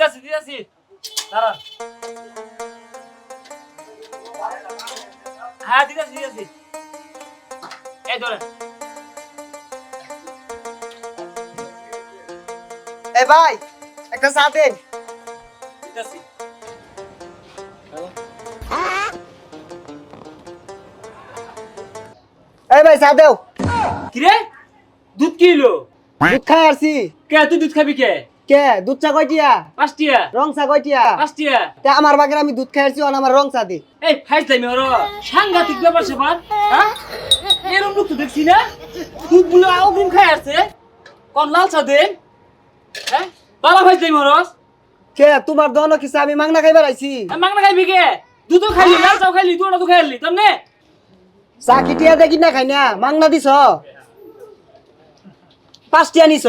দিতেছি দাঁড়ান। হ্যাঁ দিতেছি দিতেছি। এই ধরেন। এ ভাই একটা চা দেন। দিতেছি। এই ভাই চা দেও। কিরে? দুধ কি হলো দুধ খাই আসছি কে তুই দুধ খাবি কে? কে? দুধ চা কয়টিয়া পাঁচটিয়া রং চা কয়টিয়া পাঁচটিয়া তে আমার বাগের আমি দুধ খাই আসছি আমার রং চা দি। এই ফাইজলামি হলো সাংঘাতিক ব্যাপার সেবার হ্যাঁ? এরকম লোক তো দেখছি না। দুধগুলো অগ্রিম খাই আসছে। কোন লাল চা দেন হ্যাঁ? বালা ফাইজলামি হরস কে? তোমার দহন কিছু আমি মাংনা খাইবার আইছি মাংনা খাইবি কে? দুধও খাইলি লাল চাও খাইলি তুই তো খাইলি তামনে চা কিটিয়া দেখি না খাই না? মাংনা দিছ? পাঁচটিয়া নিছ?